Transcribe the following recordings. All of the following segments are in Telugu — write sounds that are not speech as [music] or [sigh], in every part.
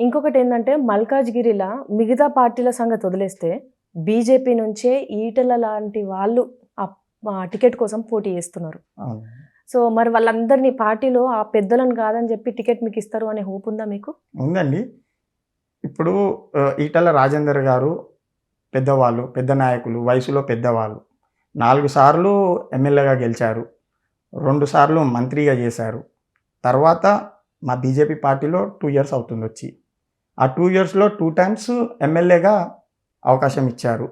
ఇంకొకటి ఏంటంటే మల్కాజ్గిరిలా మిగతా పార్టీల సంగతి వదిలేస్తే బీజేపీ నుంచే ఈటల లాంటి వాళ్ళు టికెట్ కోసం పోటీ చేస్తున్నారు. సో మరి వాళ్ళందరినీ పార్టీలో ఆ పెద్దలను కాదని చెప్పి టికెట్ మీకు ఇస్తారు అనే హోప్ ఉందా మీకు? ఉందండి. ఇప్పుడు ఈటల రాజేందర్ గారు పెద్దవాళ్ళు పెద్ద నాయకులు వయసులో పెద్దవాళ్ళు. నాలుగు సార్లు ఎమ్మెల్యేగా గెలిచారు. రెండు సార్లు మంత్రిగా చేశారు. తర్వాత మా బీజేపీ పార్టీలో టూ ఇయర్స్ అవుతుంది వచ్చి ఆ టూ ఇయర్స్లో టూ టైమ్స్ ఎమ్మెల్యేగా అవకాశం ఇచ్చారు.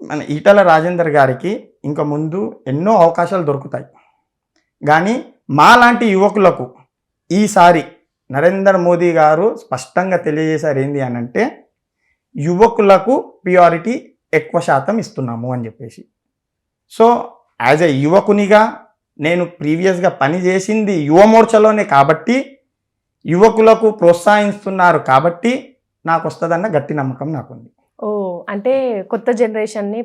మన ఈటల రాజేందర్ గారికి ఇంకా ముందు ఎన్నో అవకాశాలు దొరుకుతాయి. కానీ మాలాంటి యువకులకు ఈసారి నరేంద్ర మోదీ గారు స్పష్టంగా తెలియజేశారు ఏంది అని అంటే యువకులకు ప్రియారిటీ ఎక్కువ శాతం ఇస్తున్నాము అని చెప్పేసి. సో యాజ్ ఎ యువకునిగా నేను ప్రీవియస్గా పని చేసింది యువ మోర్చలోనే కాబట్టి యువకులకు ప్రోత్సహిస్తున్నారు కాబట్టి నాకు వస్తుందన్న గట్టి నమ్మకం నాకుంది. ఓ అంటే కొత్త జనరేషన్ని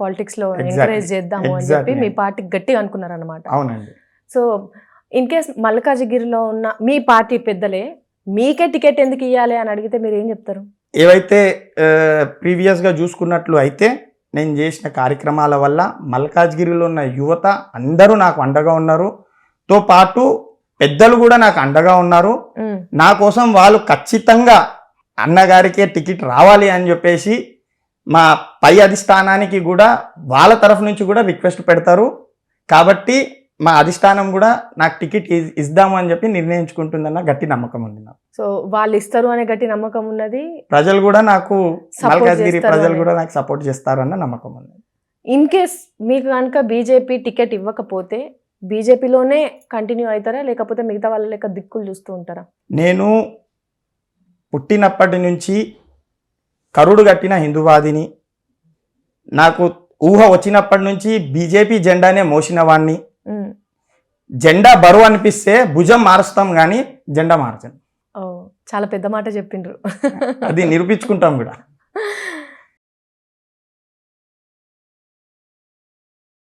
పాలిటిక్స్లో. ఎంకరేజ్ చేద్దాము అని చెప్పి. మీ పార్టీ గట్టిగా అనుకున్నారు అనమాట అవునండి. సో ఇన్ కేస్ మల్కాజ్గిరిలో ఉన్న మీ పార్టీ పెద్దలే మీకే టికెట్ ఎందుకు ఇవ్వాలి అని అడిగితే మీరు ఏం చెప్తారు? ఏవైతే ప్రీవియస్గా చూసుకున్నట్లు అయితే నేను చేసిన కార్యక్రమాల వల్ల మల్కాజ్గిరిలో ఉన్న యువత అందరూ నాకు అండగా ఉన్నారు. తో పాటు పెద్దలు కూడా నాకు అండగా ఉన్నారు. నా కోసం వాళ్ళు ఖచ్చితంగా అన్నగారికే టికెట్ రావాలి అని చెప్పేసి మా పై అధిష్టానానికి కూడా వాళ్ళ తరఫు నుంచి కూడా రిక్వెస్ట్ పెడతారు. కాబట్టి మా అధిష్టానం కూడా నాకు టికెట్ ఇద్దాము అని చెప్పి నిర్ణయించుకుంటుందన్న గట్టి నమ్మకం ఉంది నాకు. సో వాళ్ళు ఇస్తారు అనే గట్టి నమ్మకం ఉన్నది. ప్రజలు కూడా నాకు మల్కాజ్గిరి ప్రజలు. కూడా నాకు సపోర్ట్ చేస్తారు అన్న నమ్మకం ఉంది. ఇన్ కేస్ మీకు కనుక బీజేపీ టికెట్ ఇవ్వకపోతే బీజేపీలోనే కంటిన్యూ అవుతారా? లేకపోతే మిగతా వాళ్ళ లెక్క దిక్కులు చూస్తూ ఉంటారా? నేను పుట్టినప్పటి నుంచి కరుడు కట్టిన హిందువాదిని నాకు ఊహ వచ్చినప్పటి నుంచి బీజేపీ జెండానే మోసిన ఉమ్, జెండా బరువు అనిపిస్తే భుజం మారుస్తాం కానీ జెండా మార్చం ఓ చాలా పెద్ద మాట చెప్పిండ్రు. అది నిరూపించుకుంటాం కూడా. [laughs]